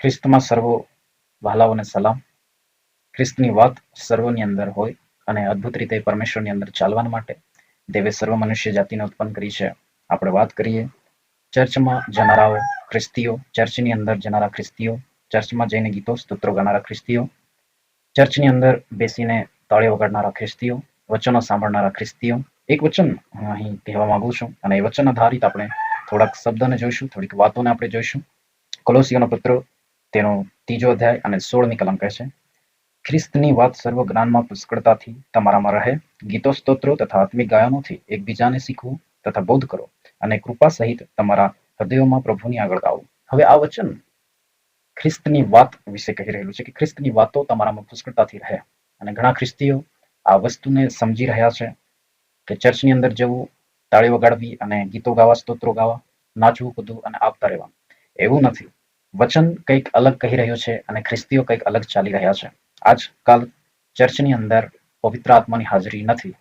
ખ્રિસ્તમાં સર્વો વહાલાઓને સલામ. ખ્રિસ્તની વાત સર્વની અંદર હોય અને અદ્ભુત રીતે પરમેશ્વરની અંદર ચાલવા માટે દેવે સર્વ મનુષ્ય જાતિને ઉત્પન્ન કરી છે. આપણે વાત કરીએ ચર્ચમાં જનારાઓ, ખ્રિસ્તીઓ, ચર્ચની અંદર જનારા ખ્રિસ્તીઓ, ચર્ચમાં જઈને ગીતો, સ્તોત્રો ગાનારા ખ્રિસ્તીઓ, ચર્ચની અંદર બેસીને તાળીઓ વગાડનારા ખ્રિસ્તીઓ, વચનો સાંભળનારા ખ્રિસ્તીઓ. એક વચન હું અહીં કહેવા માંગુ છું અને એ વચન આધારિત આપણે થોડાક શબ્દોને જોઈશું, થોડીક વાતોને આપણે જોઈશું. કોલોસીઓનો પત્ર તેનો ત્રીજો અધ્યાય અને સોળમી કલમ કહે છે, ખ્રિસ્તની વાત સર્વ જ્ઞાનમાં પુષ્કળતાથી તમારામાં રહે ગીતો સ્તોત્રો તથા આત્મિક ગાયનોથી એકબીજાને શીખવું તથા બોધ કરો અને કૃપા સહિત તમારા હૃદયોમાં પ્રભુની આગળ ગાઓ. હવે આ વચન ખ્રિસ્તની વાત વિશે કહી રહેલું છે કે ખ્રિસ્તની વાતો તમારામાં પુષ્કળતાથી રહે. અને ઘણા ખ્રિસ્તીઓ આ વસ્તુને સમજી રહ્યા છે કે ચર્ચની અંદર જવું તાળી વગાડવી અને ગીતો ગાવા, સ્તોત્રો ગાવા, નાચવું, કૂદવું અને આપતા રહેવા એવું નથી. વચન કંઈક અલગ કહી રહ્યું છે અને ખ્રિસ્તીઓ કંઈક અલગ ચાલી રહ્યા છે. આજકાલ ચર્ચની અંદર પવિત્ર આત્માની હાજરી નથી.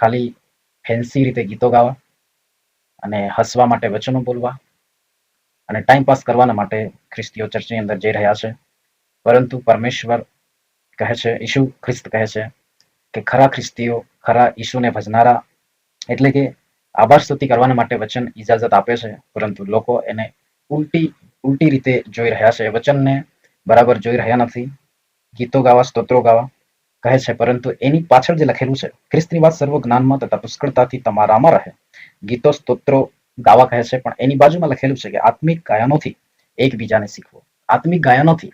ખાલી ફેન્સી રીતે ગીતો ગાવા અને હસવા માટે વચનો બોલવા અને ટાઈમ પાસ કરવાના માટે ખ્રિસ્તીઓ ચર્ચની અંદર જઈ રહ્યા છે. પરંતુ પરમેશ્વર કહે છે ઈશુ ખ્રિસ્ત કહે છે કે ખરા ખ્રિસ્તીઓ ખરા ઈશુને ભજનારા એટલે કે આભાર સ્તુતિ કરવાના માટે વચન ઇજાજત આપે છે, પરંતુ લોકો એને ઉલટી ઉલટી રીતે જોઈ રહ્યા છે વચનને બરાબર જોઈ રહ્યા નથી. ગીતો ગાવા, સ્તોત્રો ગાવા કહે છે, પરંતુ એની પાછળ જે લખેલું છે, ખ્રિસ્તની વાત સર્વ જ્ઞાનમાં તથા પુષ્કળતાથી તમારામાં રહે. ગીતો, સ્તોત્રો ગાવા કહે છે, પણ એની બાજુમાં લખેલું છે કે આત્મિક ગાયનોથી એકબીજાને શીખવો. આત્મિક ગાયનોથી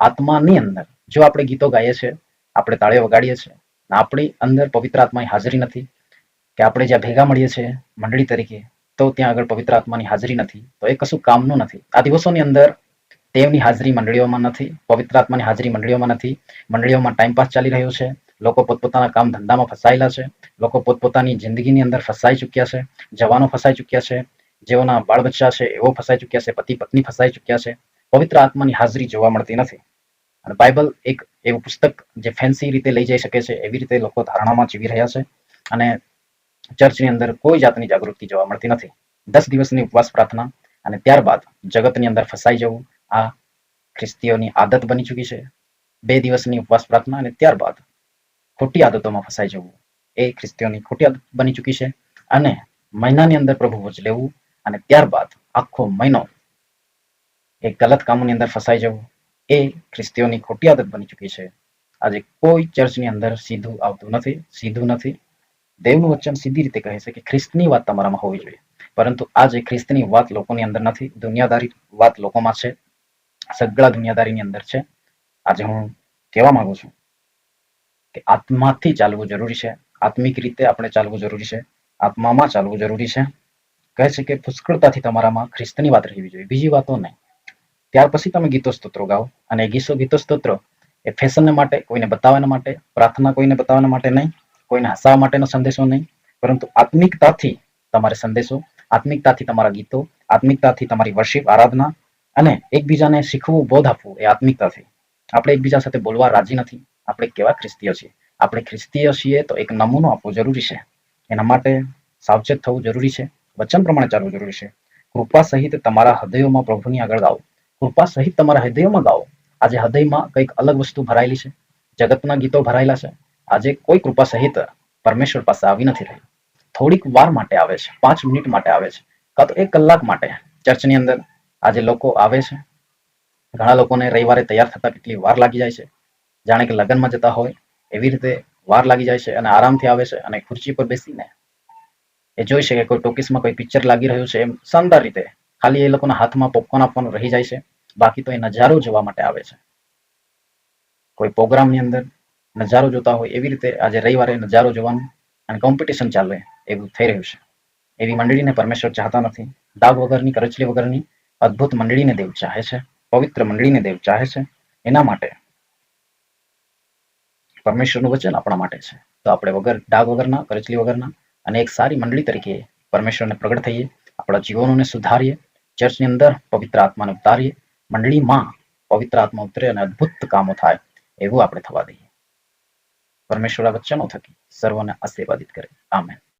આત્માની અંદર જો આપણે ગીતો ગાઈએ છીએ આપણે તાળીઓ વગાડીએ છીએ આપણી અંદર પવિત્ર આત્માની હાજરી નથી, કે આપણે જ્યાં ભેગા મળીએ છીએ, મંડળી તરીકે તો ત્યાં આગળ પવિત્ર આત્માની હાજરી નથી. તો એ કશું કામનું નથી. આ દિવસોની અંદર તેમની હાજરી મંડળીઓમાં નથી, પવિત્ર આત્માની હાજરી મંડળીઓમાં નથી. મંડળીઓમાં ટાઈમ પાસ ચાલી રહ્યો છે. લોકો પોતપોતાના કામ ધંધામાં ફસાયેલા છે. લોકો પોતપોતાની જિંદગીની અંદર ફસાઈ ચૂક્યા છે. જવાનો ફસાઈ ચૂક્યા છે. જેઓના બાળ બચ્ચા છે એવો ફસાઈ ચૂક્યા છે. પતિ પત્ની ફસાઈ ચૂક્યા છે. પવિત્ર આત્માની હાજરી જોવા મળતી નથી. અને બાઇબલ એક એવું પુસ્તક જે ફેન્સી રીતે લઈ જઈ શકે છે, એવી રીતે લોકો ધારણામાં જીવી રહ્યા છે. અને ચર્ચની અંદર કોઈ જાતની જાગૃતિ જોવા મળતી નથી. દસ દિવસની ઉપવાસ પ્રાર્થના અને ત્યારબાદ જગતની અંદર ફસાઈ જવું આ ખ્રિસ્તીઓની આદત બની ચૂકી છે. બે દિવસની ઉપવાસ પ્રાર્થના અને ત્યારબાદ ખોટી આદતોમાં ફસાઈ જવું એ ખ્રિસ્તીઓની ખોટી આદત બની ચૂકી છે. અને મહિનાની અંદર પ્રભુ ભોજ લેવું અને ત્યારબાદ આખો મહિનો એ ગલત કામોની અંદર ફસાઈ જવું એ ખ્રિસ્તીઓની ખોટી આદત બની ચૂકી છે. આજે કોઈ ચર્ચની અંદર સીધું આવતું નથી, સીધું નથી. દેવનું વચન સીધી રીતે કહે છે કે ખ્રિસ્તની વાત તમારામાં હોવી જોઈએ. પરંતુ આજે ખ્રિસ્તની વાત લોકોની અંદર નથી, દુનિયાદારી વાત લોકોમાં છે, સગળા દુનિયાદારીની અંદર છે, આજે હું કહેવા માંગુ છું કે આત્માથી ચાલવું જરૂરી છે, આત્મિક રીતે આપણે ચાલવું જરૂરી છે, આત્મામાં ચાલવું જરૂરી છે. કહે છે કે પુષ્કળતાથી તમારામાં ખ્રિસ્તની વાત રહેવી જોઈએ, બીજી વાતો નહીં. ત્યાર પછી તમે ગીતો સ્તોત્રો ગાઓ અને ગીતો ગીતો સ્તોત્રો એ ફેશનને માટે, કોઈને બતાવવાના માટે, પ્રાર્થના કોઈને બતાવવાના માટે નહીં. કોઈને હસાવવા માટેનો સંદેશો નહીં, પરંતુ આત્મિકતાથી તમારે સંદેશો, આત્મિકતાથી તમારા ગીતો, આત્મિકતાથી તમારી વર્શિપ આરાધના અને એકબીજાને શીખવું, બોધ આપવું એ આત્મિકતાથી. આપણે એકબીજા સાથે બોલવા રાજી નથી. આપણે કેવા ખ્રિસ્તીઓ છીએ? આપણે ખ્રિસ્તીઓ છીએ તો એક નમૂનો આપવો જરૂરી છે. એના માટે સાવચેત થવું જરૂરી છે. વચન પ્રમાણે ચાલવું જરૂરી છે. કૃપા સહિત તમારા હૃદયોમાં પ્રભુની આગળ ગાઓ. કૃપા સહિત તમારા હૃદયોમાં ગાઓ. આજે હૃદયમાં કંઈક અલગ વસ્તુ ભરાયેલી છે. જગતના ગીતો ભરાયેલા છે. આજે કોઈ કૃપા સહિત પરમેશ્વર પાસે આવી નથી રહી. થોડીક વાર માટે આવે છે, પાંચ મિનિટ માટે આવે છે, કાં તો એક કલાક માટે ચર્ચની અંદર આજે લોકો આવે છે. ઘણા લોકોને રવિવારે તૈયાર થતા કેટલી વાર લાગી જાય છે. જાણે કે લગ્નમાં જતા હોય, એવી રીતે વાર લાગી જાય છે અને આરામથી આવે છે અને ખુરશી પર બેસીને એ જોઈ શકે કોઈ ટોકીસમાં કોઈ પિક્ચર લાગી રહ્યું છે એમ શાનદાર રીતે ખાલી એ લોકોના હાથમાં પોપકોર્ન આપવાનું રહી જાય છે. બાકી તો એ નજારો જોવા માટે આવે છે. કોઈ પ્રોગ્રામની અંદર નજારો જોતા હોય એવી રીતે આજે રવિવારે નજારો જોવાનું અને કોમ્પિટિશન ચાલે એવું થઈ રહ્યું છે. એવી મંડળીને પરમેશ્વર ચાહતા નથી. દાગ વગરની, કરચલી વગરની અદ્ભુત મંડળીને દેવ ચાહે છે. પવિત્ર મંડળીને દેવ ચાહે છે. એના માટે પરમેશ્વરનું વચન આપણા માટે છે. તો આપણે વગર ડાઘ વગરના, કરચલી વગરના અને એક સારી મંડળી તરીકે પરમેશ્વરને પ્રગટ થઈએ, આપણા જીવનોને સુધારીએ, ચર્ચની અંદર પવિત્ર આત્માને ઉતારીએ, મંડળીમાં પવિત્ર આત્મા ઉતરે અને અદ્ભુત કામો થાય એવું આપણે થવા દઈએ. પરમેશ્વર આ વચનો થકી સર્વને આશીર્વાદિત કરે. આમેન.